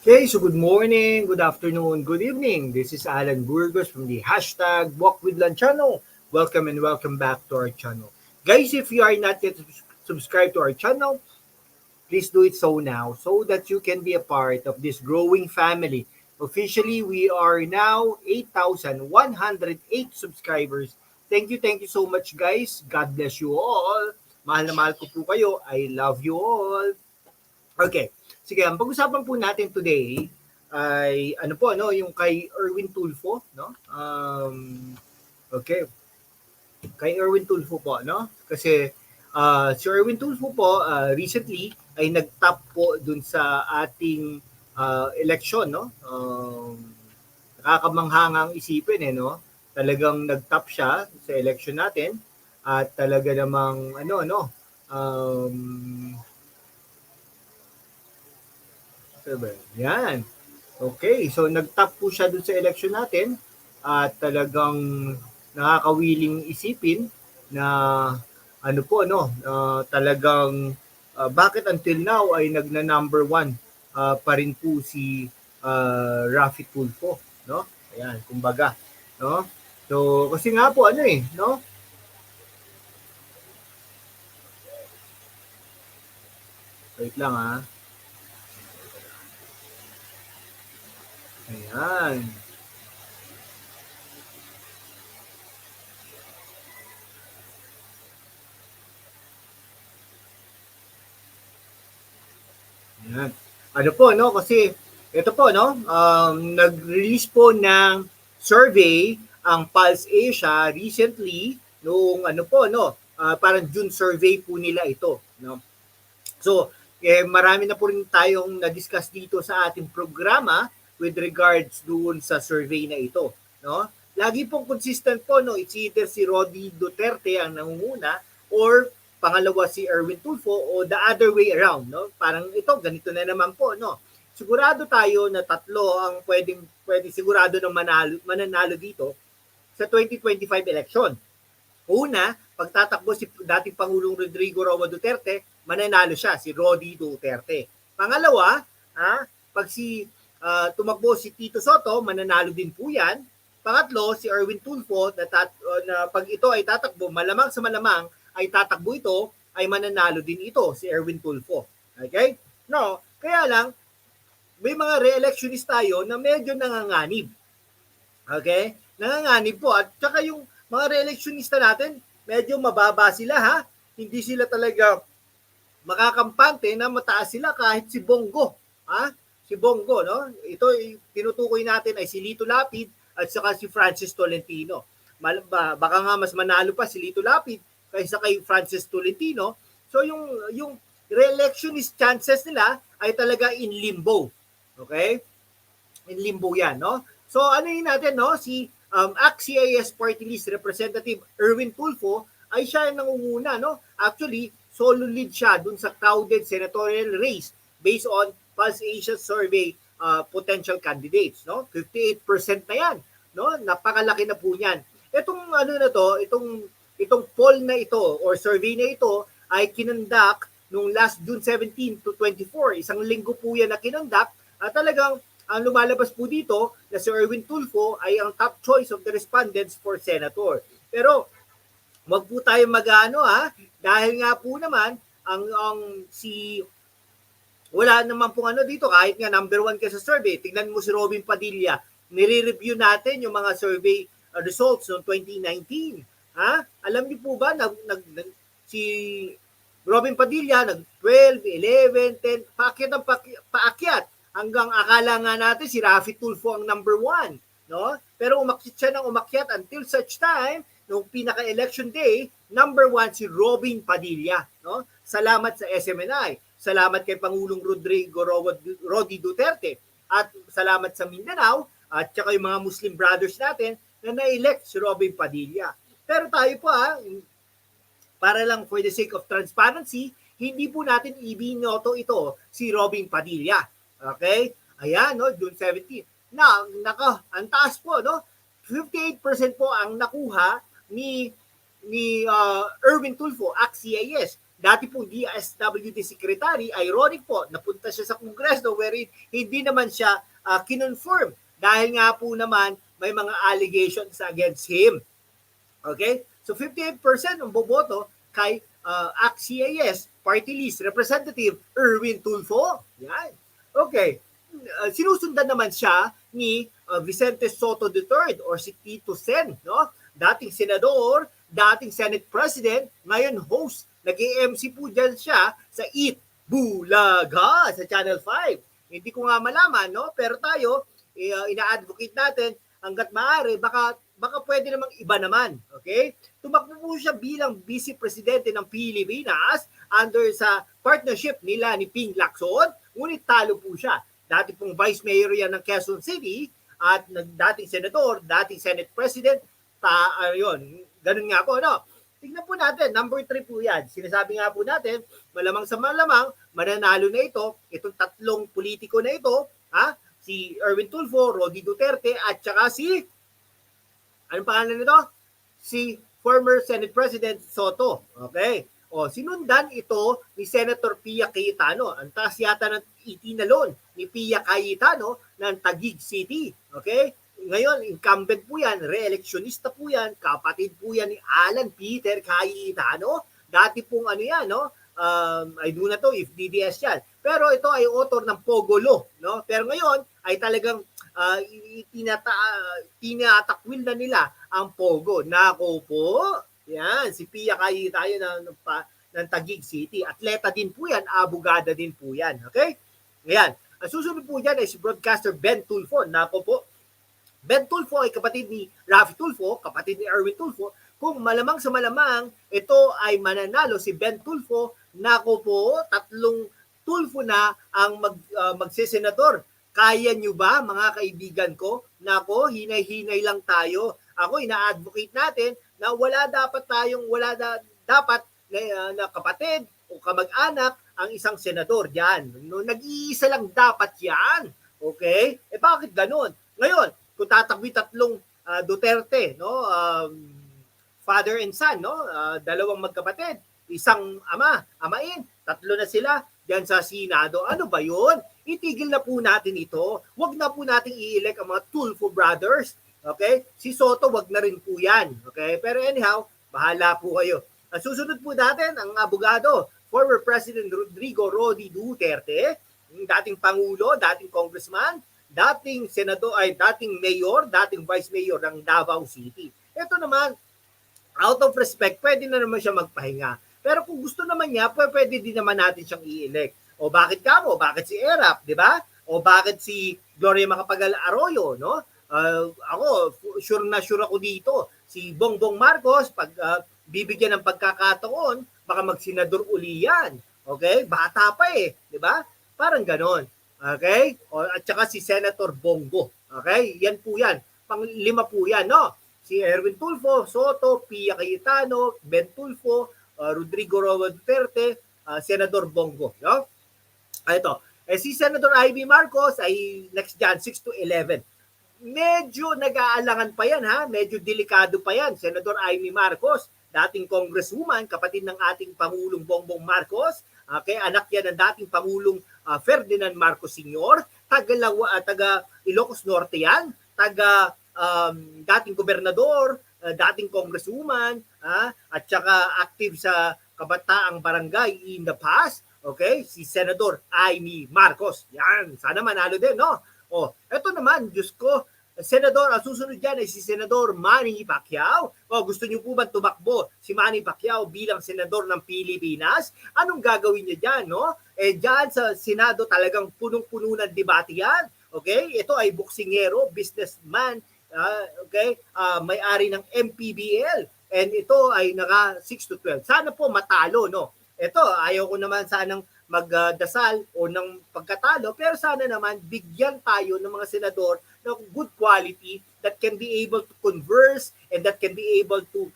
Okay, so good morning, good afternoon, good evening. This is Alan Burgos from the hashtag Walk with Lan channel. Welcome and welcome back to our channel. Guys, if you are not yet subscribed to our channel, please do it so now so that you can be a part of this growing family. Officially, we are now 8,108 subscribers. Thank you, thank you so much guys. God bless you all. Mahal na mahal ko po kayo. I love you all. Okay. Sige, ang pag-usapan po natin today ay ano po ano yung kay Erwin Tulfo, no? Um okay. Kay Erwin Tulfo po, no? Kasi uh, si Erwin Tulfo po uh, recently ay nag-top po dun sa ating uh, election, no? Um nakakamanghang isipin eh, no? Talagang nag-top siya sa election natin at talaga namang ano ano um Diba? Yan. Okay, so nag-top po siya dun sa election natin at talagang nakakawiling isipin na ano po ano uh, talagang uh, bakit until now ay nagna number one uh, pa rin po si uh, Rafi Tulfo no ayan kumbaga no so kasi nga po ano eh no wait lang ah Ayan. Ayan. Ano po, no? Kasi ito po, no? Um, nag-release po ng survey ang Pulse Asia recently noong ano po, no? Uh, parang June survey po nila ito, no? So, eh, marami na po rin tayong na-discuss dito sa ating programa with regards doon sa survey na ito, no? Lagi pong consistent po no, it's either si Rodi Duterte ang nangunguna or pangalawa si Erwin Tulfo o the other way around, no? Parang ito ganito na naman po, no? Sigurado tayo na tatlo ang pwedeng pwedeng sigurado ng manalo mananalo dito sa 2025 election. Una, pagtatakbo si dating Pangulong Rodrigo Roa Duterte, mananalo siya si Rodi Duterte. Pangalawa, ha, pag si uh, tumakbo si Tito Soto, mananalo din po yan. Pangatlo, si Erwin Tulfo, na, tat, uh, na pag ito ay tatakbo, malamang sa malamang ay tatakbo ito, ay mananalo din ito, si Erwin Tulfo. Okay? No, kaya lang, may mga re-electionist tayo na medyo nanganganib. Okay? Nanganganib po. At saka yung mga re-electionista natin, medyo mababa sila ha. Hindi sila talaga makakampante na mataas sila kahit si Bongo. Ha? Si Bongo, no? Ito tinutukoy natin ay si Lito Lapid at saka si Francis Tolentino. Mal- baka nga mas manalo pa si Lito Lapid kaysa kay Francis Tolentino. So yung yung re-electionist chances nila ay talaga in limbo. Okay? In limbo 'yan, no? So ano yun natin, no? Si um, ACT-CIS Party List Representative Erwin Tulfo ay siya ang nangunguna, no? Actually, solo lead siya dun sa crowded senatorial race based on Pulse Asia survey uh, potential candidates, no? 58% na 'yan, no? Napakalaki na po niyan. Itong ano na to, itong itong poll na ito or survey na ito ay kinandak nung last June 17 to 24. Isang linggo po yan na kinandak at talagang ang lumalabas po dito na si Erwin Tulfo ay ang top choice of the respondents for senator. Pero wag po tayo mag-ano ha, dahil nga po naman ang, ang si wala naman pong ano dito, kahit nga number one ka sa survey, tingnan mo si Robin Padilla, nire-review natin yung mga survey results noong 2019. Ha? Alam niyo po ba, nag, nag, nag, si Robin Padilla, nag 12, 11, 10, paakyat ang paakyat, hanggang akala nga natin si Rafi Tulfo ang number one. No? Pero umakyat siya ng umakyat until such time, nung pinaka-election day, number one si Robin Padilla. No? Salamat sa SMNI Salamat kay Pangulong Rodrigo Rodi Duterte at salamat sa Mindanao at saka yung mga Muslim brothers natin na na-elect si Robin Padilla. Pero tayo po ha, para lang for the sake of transparency, hindi po natin ibinoto ito si Robin Padilla. Okay? Ayan, no, June 17. Na, naka, ang taas po, no? 58% po ang nakuha ni ni uh, Erwin Tulfo, ACT-CIS. dati pong DSWD Secretary, ironic po, napunta siya sa Kongreso wherein hindi naman siya uh, kinonfirm dahil nga po naman may mga allegations against him. Okay? So 58% ang boboto kay uh, ACT-CIS Party List Representative Erwin Tulfo. Yan. Okay. Uh, sinusundan naman siya ni uh, Vicente Soto III or si Tito Sen, no? Dating senador, dating Senate President, ngayon host. Nag-MC po dyan siya sa Eat Bulaga sa Channel 5. Hindi ko nga malaman, no? Pero tayo, uh, ina-advocate natin hanggat maaari, baka baka pwede namang iba naman. Okay? Tumakbo po siya bilang vice presidente ng Pilipinas under sa partnership nila ni Ping Lacson, ngunit talo po siya. Dati pong vice mayor yan ng Quezon City at dating senador, dating Senate President, ta, uh, yun, ganun nga po, no? Tingnan po natin, number 3 po yan. Sinasabi nga po natin, malamang sa malamang, mananalo na ito, itong tatlong politiko na ito, ha? si Erwin Tulfo, Rodi Duterte, at saka si, anong pangalan nito? Si former Senate President Soto. Okay. O, sinundan ito ni Senator Pia Cayetano. Ang taas yata ng itinalon ni Pia Cayetano ng Taguig City. Okay? Ngayon, incumbent po yan, re-electionista po yan, kapatid po yan ni Alan Peter Cayetano. Dati pong ano yan, no? Um, I do na to if DDS yan. Pero ito ay author ng Pogolo, no? Pero ngayon ay talagang uh, tinata tinatakwil na nila ang Pogo. Nako po. Yan, si Pia Kayi tayo ng, ng, ng Taguig City. Atleta din po yan, abogada din po yan. Okay? Ngayon, ang susunod po dyan ay si broadcaster Ben Tulfo. Nako po, Ben Tulfo ay kapatid ni Rafi Tulfo, kapatid ni Erwin Tulfo. Kung malamang sa malamang, ito ay mananalo si Ben Tulfo. Nako po, tatlong Tulfo na ang mag, uh, magsesenador. Kaya nyo ba, mga kaibigan ko? Nako, hinay-hinay lang tayo. Ako, ina-advocate natin na wala dapat tayong, wala da, dapat na, uh, na kapatid o kamag-anak ang isang senador diyan. No, nag-iisa lang dapat yan. Okay? Eh bakit ganun? Ngayon, kung tatakbi tatlong uh, Duterte, no? Um, father and son, no? Uh, dalawang magkapatid, isang ama, amain, tatlo na sila diyan sa Senado. Ano ba 'yon? Itigil na po natin ito. Huwag na po nating i-elect ang mga Tulfo brothers. Okay? Si Soto, wag na rin po yan. Okay? Pero anyhow, bahala po kayo. Ang susunod po natin, ang abogado, former President Rodrigo Rodi Duterte, dating Pangulo, dating Congressman, dating Senador, ay dating Mayor, dating Vice Mayor ng Davao City. Ito naman, out of respect, pwede na naman siya magpahinga. Pero kung gusto naman niya, pwede din naman natin siyang i-elect. O bakit kamo? Bakit si Erap, di ba? O bakit si Gloria Macapagal Arroyo, no? Uh, ako, sure na sure ako dito. Si Bongbong Marcos, pag uh, bibigyan ng pagkakataon, baka magsenador uli yan. Okay? Bata pa eh. Di ba? Parang ganon. Okay? O, at saka si Senator Bongo. Okay? Yan po yan. Pang lima po yan, no? Si Erwin Tulfo, Soto, Pia Cayetano, Ben Tulfo, uh, Rodrigo Roa Duterte, uh, Senador Bongo. No? Ito. Eh, si Senator Ivy Marcos ay next dyan, 6 to 11 medyo nag-aalangan pa yan ha, medyo delikado pa yan. Senador Amy Marcos, dating congresswoman, kapatid ng ating Pangulong Bongbong Marcos, okay, anak yan ng dating Pangulong uh, Ferdinand Marcos Sr., taga, uh, taga Ilocos Norte yan, taga um, dating gobernador, uh, dating congresswoman, uh, at saka active sa kabataang barangay in the past, okay, si Senador Amy Marcos. Yan, sana manalo din, no? Oh, eto naman, Diyos ko, Senador, ang susunod dyan ay si Senador Manny Pacquiao. O gusto niyo po ba tumakbo si Manny Pacquiao bilang Senador ng Pilipinas? Anong gagawin niya dyan, no? Eh dyan sa Senado talagang punong-puno ng debate yan. Okay? Ito ay boksingero, businessman, uh, okay? Uh, may-ari ng MPBL. And ito ay naka 6 to 12. Sana po matalo, no? Ito, ayaw ko naman sanang magdasal o ng pagkatalo, pero sana naman bigyan tayo ng mga senador ng good quality that can be able to converse and that can be able to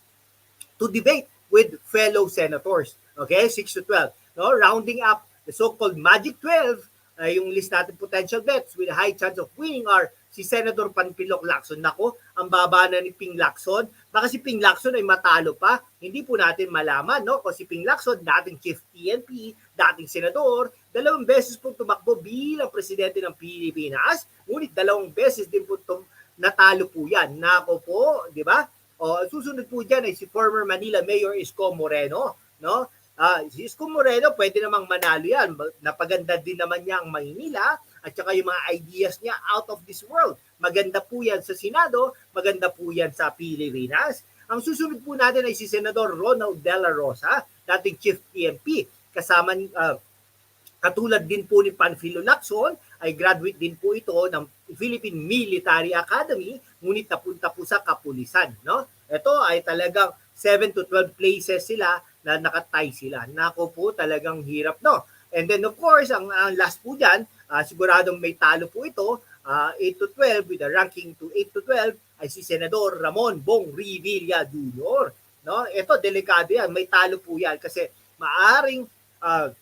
to debate with fellow senators. Okay, 6 to 12. No, rounding up the so-called Magic 12, uh, yung list natin potential bets with a high chance of winning our si Senator Panpilok Lacson. Nako, ang baba na ni Ping Lacson. Baka si Ping Lacson ay matalo pa. Hindi po natin malaman, no? Kung si Ping Lacson, dating chief PNP, dating senador, dalawang beses po tumakbo bilang presidente ng Pilipinas. Ngunit dalawang beses din po tum- natalo po yan. Nako po, di ba? O, susunod po dyan ay si former Manila Mayor Isko Moreno, no? Ah, si Isko Moreno, pwede namang manalo yan. Napaganda din naman niya ang Maynila at saka yung mga ideas niya out of this world. Maganda po yan sa Senado, maganda po yan sa Pilipinas. Ang susunod po natin ay si Senador Ronald De La Rosa, dating Chief PNP. Kasama, uh, katulad din po ni Panfilo Lacson, ay graduate din po ito ng Philippine Military Academy, ngunit napunta po sa kapulisan. No? Ito ay talagang 7 to 12 places sila na nakatay sila. Nako po, talagang hirap, no? And then, of course, ang, ang last po dyan, uh, siguradong may talo po ito, uh, 8 to 12 with a ranking to 8 to 12 ay si Senador Ramon Bong Revilla Jr. No? Ito, delikado yan. May talo po yan kasi maaring uh,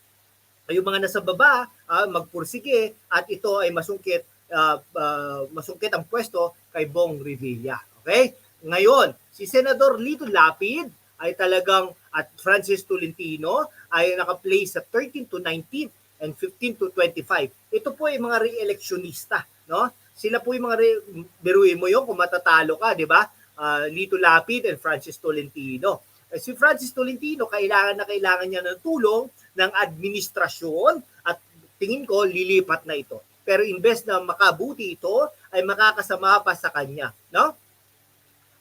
yung mga nasa baba uh, magpursige at ito ay masungkit uh, uh, masungkit ang pwesto kay Bong Revilla. Okay? Ngayon, si Senador Lito Lapid ay talagang at Francis Tolentino ay naka-place sa 13 to 19 and 15 to 25. Ito po ay mga re-electionista, no? Sila po yung mga re- biruin mo yung kung matatalo ka, di ba? Uh, Lito Lapid and Francis Tolentino. Eh, si Francis Tolentino, kailangan na kailangan niya ng tulong ng administrasyon at tingin ko lilipat na ito. Pero imbes na makabuti ito, ay makakasama pa sa kanya, no?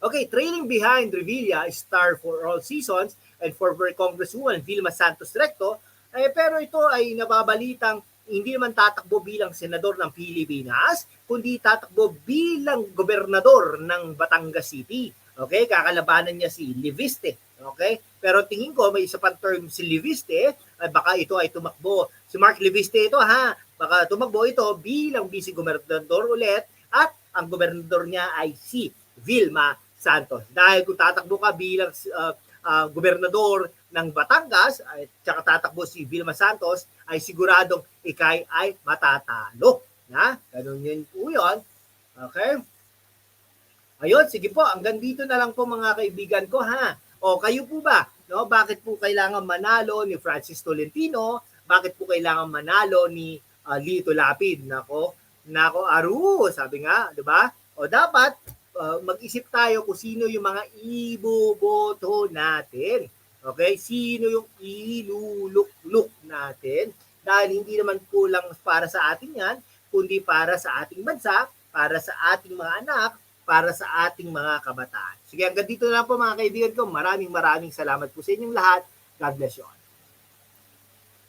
Okay, trailing behind Revilla, star for all seasons, and former Congresswoman Vilma Santos Recto, eh, pero ito ay nababalitang hindi naman tatakbo bilang senador ng Pilipinas, kundi tatakbo bilang gobernador ng Batangas City. Okay, kakalabanan niya si Liviste. Okay? Pero tingin ko may isa pang term si Liviste, ay baka ito ay tumakbo. Si Mark Liviste ito ha, baka tumakbo ito bilang vice-gobernador ulit at ang gobernador niya ay si Vilma Santos. Dahil kung tatakbo ka bilang uh, uh, gobernador ng Batangas at saka tatakbo si Vilma Santos ay siguradong ikay ay matatalo. Na? Ganun yun po yun. Okay? Ayun, sige po, hanggang dito na lang po mga kaibigan ko ha. O kayo po ba? No, bakit po kailangan manalo ni Francis Tolentino? Bakit po kailangan manalo ni uh, Lito Lapid? Nako, nako aru, sabi nga, 'di ba? O dapat uh, mag-isip tayo kung sino yung mga iboboto natin. Okay? Sino yung ilulukluk natin? Dahil hindi naman kulang para sa atin yan, kundi para sa ating bansa, para sa ating mga anak, para sa ating mga kabataan. Sige, hanggang dito na po mga kaibigan ko. Maraming maraming salamat po sa inyong lahat. God bless you all.